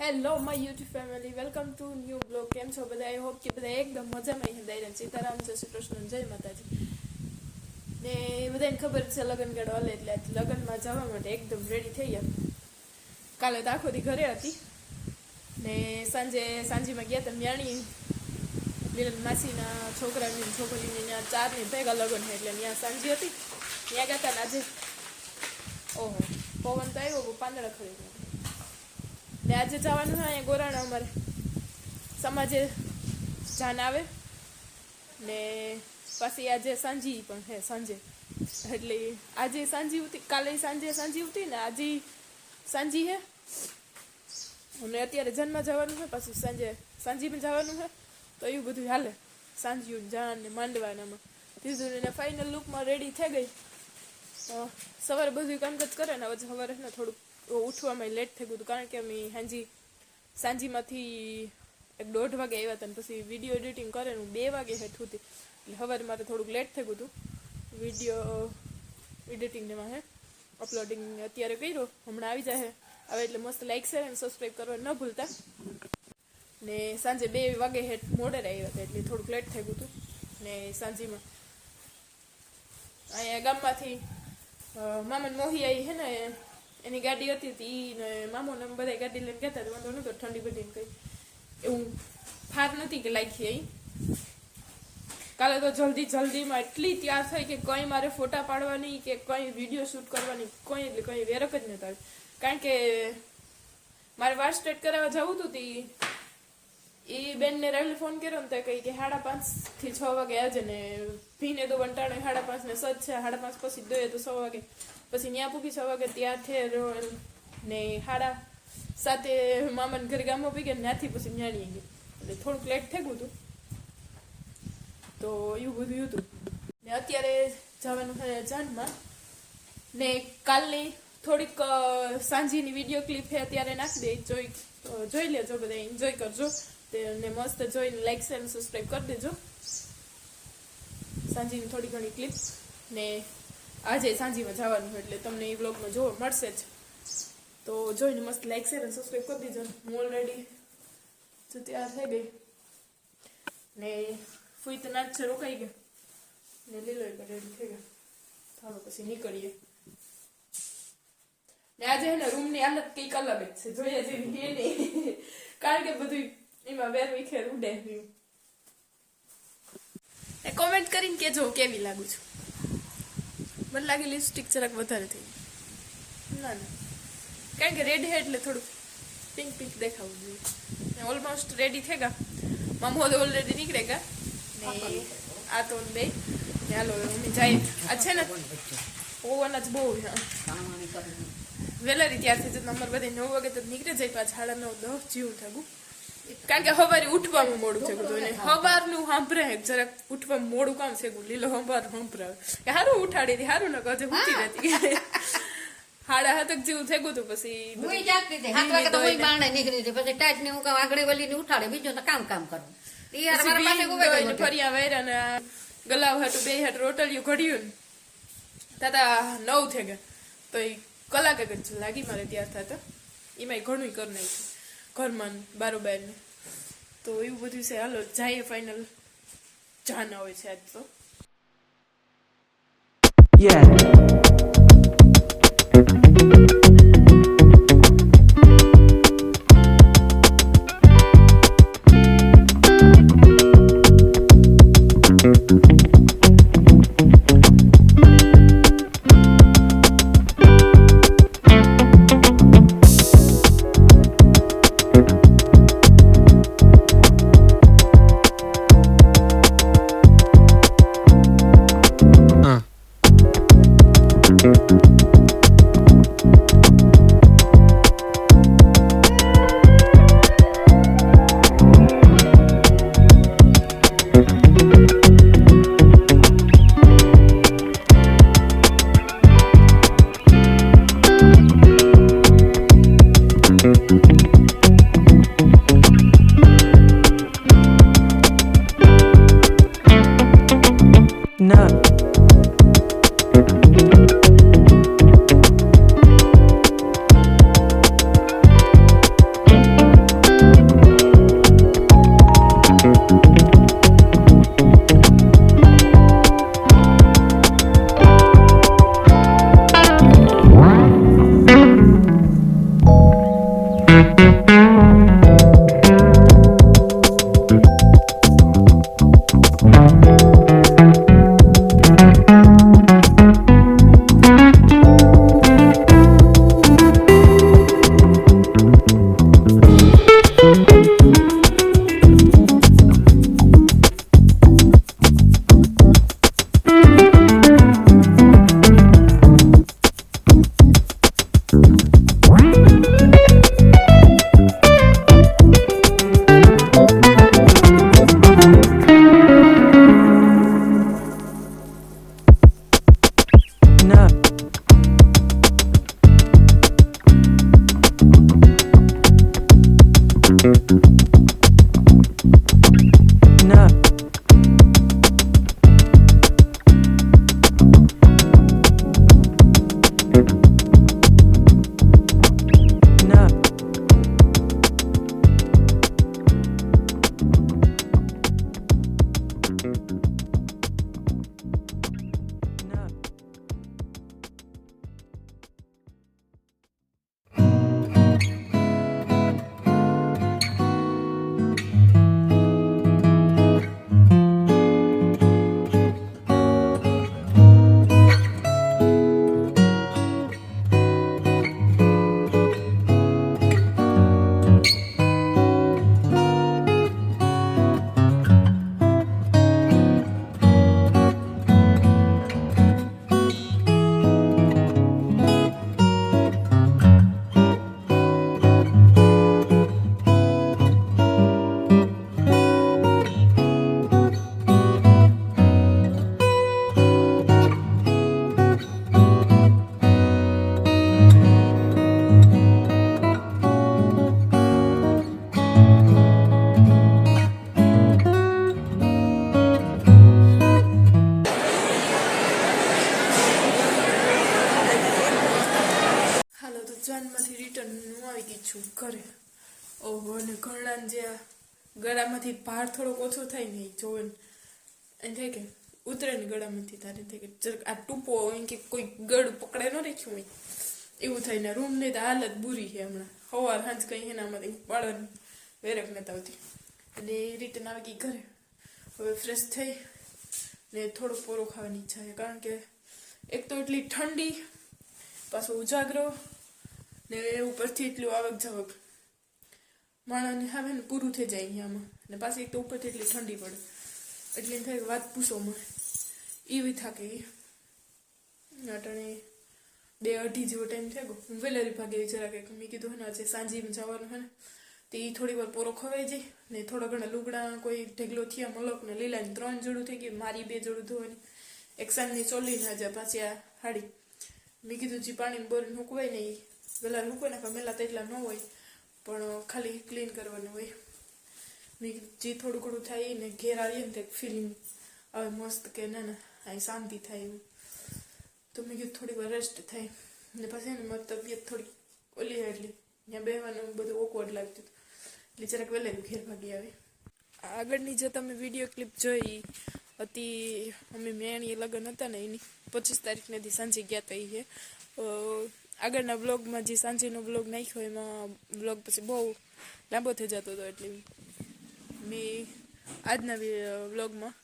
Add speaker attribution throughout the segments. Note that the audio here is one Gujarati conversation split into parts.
Speaker 1: Hello my YouTube family welcome to new blog કેમ છો બધા? આઈ હોપ કે બધા એકદમ મજામાં દાયરા સીતારામ, જય શ્રી કૃષ્ણ, જય માતાજી. ને બધાને ખબર છે લગ્ન હાલે એટલે લગ્નમાં જવા માટે એકદમ રેડી થઈ ગયા. કાલે તો આખો દી ઘરે હતી. ને સાંજે, સાંજીમાં ગયા હતા મ્યાણી મિલન માસીના છોકરાની, છોકરીની ત્યાં ચારની ભેગા લગ્ન છે એટલે ત્યાં સાંજી હતી. ત્યાં ગયા હતા ને આજે. ઓહો, પવન તો આવ્યો પાંદડા ખરી ને આજે જવાનું છે અહીંયા ગોરાણા અમારે. સમાજે જાન આવે. ને પાછી આજે સાંજી પણ હે, સાંજે. એટલે આજે સાંજી ઉતી કાલે સાંજે સાંજી ઉતી ને આજે સાંજી હે. અને અત્યારે જન્મ જવાનું છે પછી સાંજે સાંજીમાં જવાનું છે તો એવું બધું હાલે. સાંજ્યું જાન ને માંડવાનામાં ધીધું ને ફાઇનલ લુકમાં રેડી થઈ ગઈ. સવારે બધું કામકાજ કરે ને હવે સવારે ને થોડુંક ઉઠવામાં લેટ થઈ ગયું હતું. કારણ કે અમે હાંજી સાંજીમાંથી એક દોઢ વાગે આવ્યા હતા પછી વીડિયો એડિટિંગ કરે હું બે વાગે હેઠ હતી એટલે સવારે મારે થોડુંક લેટ થઈ ગયું હતું. વીડિયો એડિટિંગ ને હે અપલોડિંગ અત્યારે કર્યો. હમણાં આવી જાય હવે એટલે મસ્ત લાઈક શેર અને સબસ્ક્રાઈબ કરવા ન ભૂલતા. ને સાંજે બે વાગે હેઠ મોડે આવ્યા હતા એટલે થોડુંક લેટ થઈ ગયું હતું. ને સાંજીમાં અહીંયા ગામમાંથી મામન મોહી આવી હે ને એની ગાડી હતી તી ઈ ને મામો ને બધા ગાડી લઈને ગયા હતા વાંધો નતો, ઠંડી બધી કઈ. એવું ફાર નથી કે લાખી અહીં કાલે તો જલ્દી જલ્દીમાં એટલી તૈયાર થઈ કે કંઈ મારે ફોટા પાડવાની કે કંઈ વીડિયો શૂટ કરવાની, કંઈ એટલે કંઈ વેરક જ નહોતા કારણ કે મારે વાર સ્ટેટ કરાવવા જવું હતું તી. એ બેનને રાહુલ ફોન કર્યો ને તો કહી કે સાડા પાંચથી છ વાગે આજે ને ભીને તો વંટાણે, સાડા પાંચ ને સજ છે, સાડા પાંચ પછી દોયે તો છ વાગે. પછી ત્યાં છ વાગે ત્યાંથી ને હાડા સાથે મામાને ઘરે ગામમાં પી ગયા ત્યાંથી પછી ન્યાણી ગઈ એટલે થોડુંક લેટ થઈ ગયું હતું તો એવું બધું હતું ને અત્યારે જવાનું છે જાનમાં ને કાલની થોડીક સાંજની વીડિયો ક્લિપ છે અત્યારે નાખી દે જોઈ જોઈ લેજો બધા એન્જોય કરજો ને મસ્ત જોઈને લાઈક શેર સબસ્ક્રાઈબ કરી દેજો સાંજીની થોડી ઘણી ક્લિપ ને આજે સાંજીમાં જવાનું એટલે તમને એ બ્લોગમાં જોવા મળશે જ. તો જોઈને મસ્ત લાઈક શેર અને સબસ્ક્રાઈબ કરી દેજો. હું ઓલરેડી તો તૈયાર થઈ ગઈ. ને ફૂઈ તો નાચ છે, રોકાઈ ગયો. ને લીલો રેડી થઈ ગયો. ચાલો પછી નીકળીએ. ને આજે એના રૂમની હાલત કંઈક અલગ જ છે, જોઈએ હે નહીં. કારણ કે બધું એમાં વેર વિખેર ઉડે કોમેન્ટ કરીને કેજો કેવી લાગુ છું. મને લાગે લિપસ્ટિક જરાક વધારે થઈ ના ના. કારણ કે રેડ હે એટલે થોડુંક પિંક પિંક દેખાવું જોઈએ. ઓલમોસ્ટ રેડી થઈ ગયા. મામો તો ઓલરેડી નીકળે ગયા. ને આ તો બે. ચાલો મમ્મી જાય આ છે ને ઓવન જ બહુ વેલારી ત્યારથી જ નંબર બધે નવ વાગે તો નીકળે જાય પાછા સાડા નવ દસ જેવું થાગું કારણ કે સવારે ઉઠવામાં મોડું છે બધું ને સવારનું સાંભળે હે જરાક ઉઠવામાં મોડું કામ છે લીલો સવાર સાંભળાવે કે હારું ઉઠાડી હતી હારું ન કહે ઉઠી રહેતી હાડા હાથક જેવું થઈ ગયું હતું પછી
Speaker 2: હુંય
Speaker 1: બધું
Speaker 2: જાગતી હતી. સાત વાગે તો હુંય બારણે નીકળી હતી. પછી ટાઈટ ને હું કામ આગળ વળી ને ઉઠાડે બીજું તો કામ કામ કરું. ઈ યાર મારા પાસે
Speaker 1: પછી
Speaker 2: ઉભે
Speaker 1: ભીંડોઈને
Speaker 2: ગયો
Speaker 1: ફર્યા વાયરા ને આ ગલાવ હાટું બે હાટ રોટલિયું ઘડ્યું ને. તાતા નવ થઈ ગયા. તો એ કલાક જ લાગી મારે ત્યાર થતા. એમાંય ઘણું કરી નાખ્યું. ઘરમાં ને ને તો એવું બધું છે. હાલો જાય ફાઇનલ જાન હોય છે આજ તો.
Speaker 3: Yeah.
Speaker 1: ગળામાંથી ભાર થોડોક ઓછો થાય ને એ જોવે એમ થાય કે ઉતરે ને ગળામાંથી તારે થાય કે જરાક આ ટૂંપો એમ કે કોઈ ગળ પકડે ન રાખ્યું હોય, એવું થાય ને રૂમની તો હાલત બુરી છે હમણાં. સવાર સાંજ કંઈ એનામાંથી પાડન વેરક નતા આવતી અને રિટર્ન આવી ગઈ ઘરે. હવે ફ્રેશ થઈ ને થોડો પોરો ખાવાની ઈચ્છા છે, કારણ કે એક તો એટલી ઠંડી, પાછો ઉજાગરો ને ઉપરથી એટલું આવક જાવક માણસને હવે ને પૂરું થઈ જાય અહીંયામાં ને પાછી એક તો ઉપરથી એટલી ઠંડી પડે. એટલે એમ થાય વાત પૂછો માં એવી થાકે એ અટાણે બે અઢી જેવો ટાઈમ થયો હું વેલેરી ભાગે જરા કે મેં કીધું હે ને આજે સાંજે જવાનું હે ને. તો એ થોડી વાર પોરો ખવાઈ જાય. ને થોડા ઘણા લુગડા કોઈ ઢેગલો થયા, મલક ને લીલા ને ત્રણ જોડું થઈ ગયું. મારી બે જોડું ધોવાની. એક સાંજની ચોલી ને આજે પાછી આ હાડી. મેં કીધું જે પાણી બોર મૂકવાય ને એ પેલા મૂકવાય ને મેલા તેટલા ન હોય. પણ ખાલી ક્લીન કરવાનું હોય. ને જે થોડું ઘણું થાય ને ઘેર આવીએ ને એક ફિલિંગ આવે મસ્ત કે ના ના અહીં શાંતિ થાય એવું. તો મેં કીધું થોડી વાર રેસ્ટ થાય. ને પછી એને મારી તબિયત થોડી ઓલી એટલે ત્યાં બેવાનું બધું ઓકવર્ડ લાગતું. એટલે જરાક વહેલા ઘેર ભાગી આવે. આગળની જે તમે વીડિયો ક્લિપ જોઈ હતી અમે મેણીએ લગ્ન હતા ને એની પચીસ તારીખનેથી સાંજે ગયા હતા એ. આગળના બ્લોગમાં જે સાંજેનો બ્લોગ નાખ્યો એમાં બ્લોગ પછી બહુ લાંબો થઈ જતો હતો એટલે મેં આજના બ્લોગમાં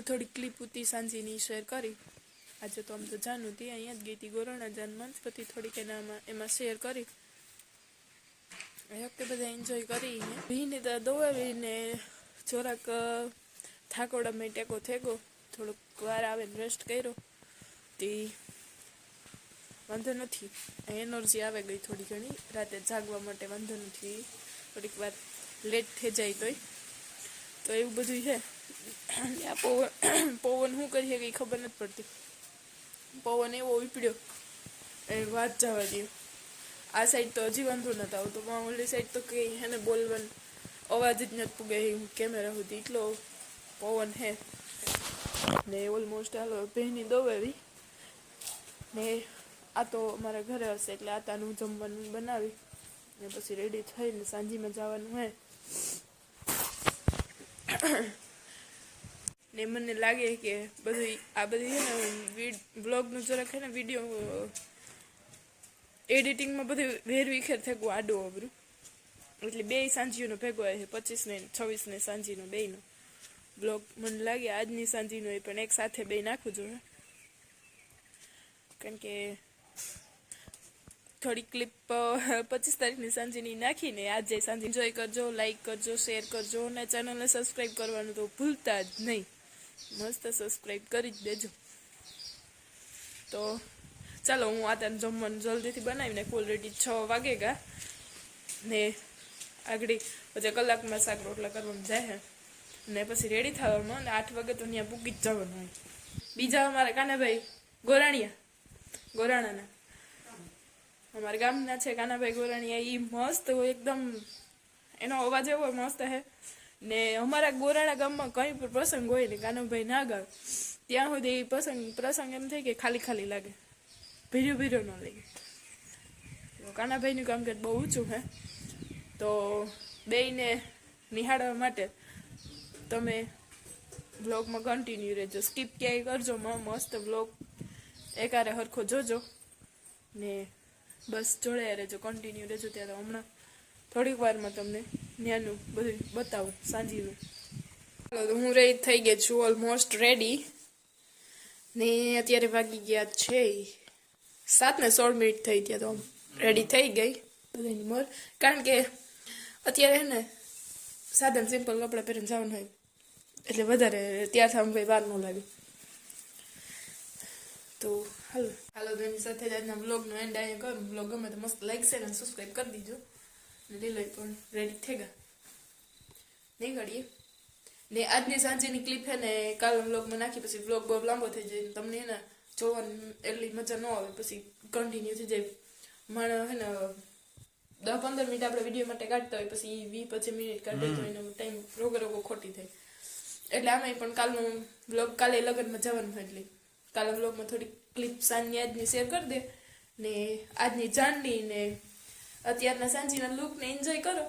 Speaker 1: થોડી ક્લિપ હતી સાંજેની શેર કરી. આજે તો આમ તો જાનું હતી અહીંયા જ ગઈ હતી ગોરણા જાન મંચપતિ થોડીક એનામાં એમાં શેર કરી. એ વખતે બધા એન્જોય કરી. ભીને તો દોવાવીને જોરાક અ, થાકોડામાં ટેકો થેગો. થોડોક વાર આવે રેસ્ટ કર્યો. તે વાંધો નથી. એનર્જી આવે ગઈ થોડી ઘણી. રાતે જાગવા માટે વાંધો નથી. થોડીક વાર લેટ થઈ જાય તોય. તો એવું બધું છે. આ પવન પવન શું કરીએ કંઈ ખબર નથી પડતી. પવન એવો ઉપડ્યો. એ વાત જવા દે આ સાઈડ તો હજી વાંધો નતો આવતો. પણ ઓલી સાઈડ તો કંઈ એને બોલવાનું અવાજ જ નથી પૂગે હું. કેમેરા સુધી એટલો પવન હે ને ઓલમોસ્ટ હાલો બહેની દોવાવી. ને આ તો મારા ઘરે હશે એટલે આતાનું જમવાનું બનાવી. ને પછી રેડી થઈને સાંજીમાં જવાનું હોય. ને મને લાગે કે બધું, આ બધી છે ને બ્લોગનું જરાક છે ને વીડિયો એડિટિંગમાં બધું વેર વિખેર થયું આડું અબરું એટલે બે સાંજીનો ભેગો આવે છે પચીસ ને છવ્વીસ ને સાંજીનો બેયનો બ્લોગ મને લાગે આજની સાંજીનો એ પણ એક સાથે બે નાખવું જોઈએ. કારણ કે થોડી ક્લિપ પચીસ તારીખની સાંજેની નાખીને આજે સાંજે એન્જોય કરજો લાઈક કરજો શેર કરજો અને ચેનલને સબસ્ક્રાઈબ કરવાનું તો ભૂલતા જ નહીં. મસ્ત સબસ્ક્રાઈબ કરી જ દેજો. તો ચાલો, હું આ તાર જમવાનું જલ્દીથી બનાવીને ઓલરેડી છ વાગે ગા. ને આગળ પછી કલાકમાં શાક રોટલા કરવાનું જાય ને પછી રેડી થવામાં અને આઠ વાગે તો ત્યાં પૂકી જ જવાનું હોય. બીજા અમારા કાનાભાઈ ગોરાણીયા. ગોરાણાના. અમારા ગામના છે કાનાભાઈ ગોરાણીયા એ મસ્ત એકદમ, એનો અવાજ એવો મસ્ત હે. ને અમારા ગોરાણા ગામમાં કંઈ પણ પ્રસંગ હોય ને કાનાભાઈ ના ગાવે, ત્યાં સુધી પ્રસંગ પ્રસંગ એમ થાય કે ખાલી ખાલી લાગે. ભીર્યો ભીર્યો ન લાગે. કાનાભાઈનું કામકાજ બહુ ઊંચું હે. તો બેયને નિહાળવા માટે તમે બ્લોગમાં કન્ટિન્યુ રહેજો. સ્કીપ ક્યાંય કરજો મસ્ત બ્લોગ. એકારે હરખો જોજો. ને બસ જોડાયા રહેજો કન્ટિન્યુ રહેજો ત્યારે હમણાં થોડીક વારમાં તમને ત્યાંનું બધું બતાવું, સાંજીનું. ચાલો હું રેડી થઈ ગઈ છું ઓલમોસ્ટ રેડી ને અત્યારે વાગી ગયા છે સાત ને સોળ મિનિટ થઈ ત્યાં તો રેડી થઈ ગઈ બધાની મોર. કારણ કે અત્યારે ને સાદા સિમ્પલ કપડાં પહેરીને જવાનું હોય. એટલે વધારે ત્યાં થવામાં ભાઈ વાર ન લાગે. તો હાલો. હાલો તો એની સાથે જ આજના બ્લોગનો એન્ડ અહીંયા કરું બ્લોગ ગમે તો મસ્ત લાઈક શેર અને સબસ્ક્રાઈબ કરી દીજો. ને લીલોય પણ રેડી થઈ ગયા. નીકળીએ ને આજની સાંજેની ક્લિપ હે ને કાલ બ્લોગમાં નાખી પછી બ્લોગ બહુ લાંબો થઈ જાય તમને એને ને જોવાની એટલી મજા ન આવે. પછી કન્ટિન્યુ થઈ જાય. મને હે ને દસ પંદર મિનિટ આપણે વીડિયો માટે કાઢતા હોય પછી વી પચીસ મિનિટ કાઢે તો એનો ટાઈમ રોગો રોગો ખોટી થાય. એટલે આમાં પણ કાલનું બ્લોગ કાલે લગ્નમાં જવાનું એટલે. કાલે બ્લોગમાં થોડી ક્લિપ સાંજની આજની શેર કરી દે. ને આજની જાણની ને અત્યારના સાંજીના લુકને એન્જોય કરો.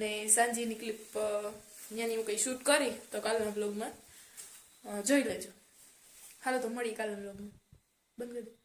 Speaker 1: ને સાંજીની ક્લિપ ત્યાંની હું કંઈ શૂટ કરી, તો કાલના બ્લોગમાં જોઈ લેજો. હાલો તો મળી કાલના બ્લોગમાં બંધ કરી.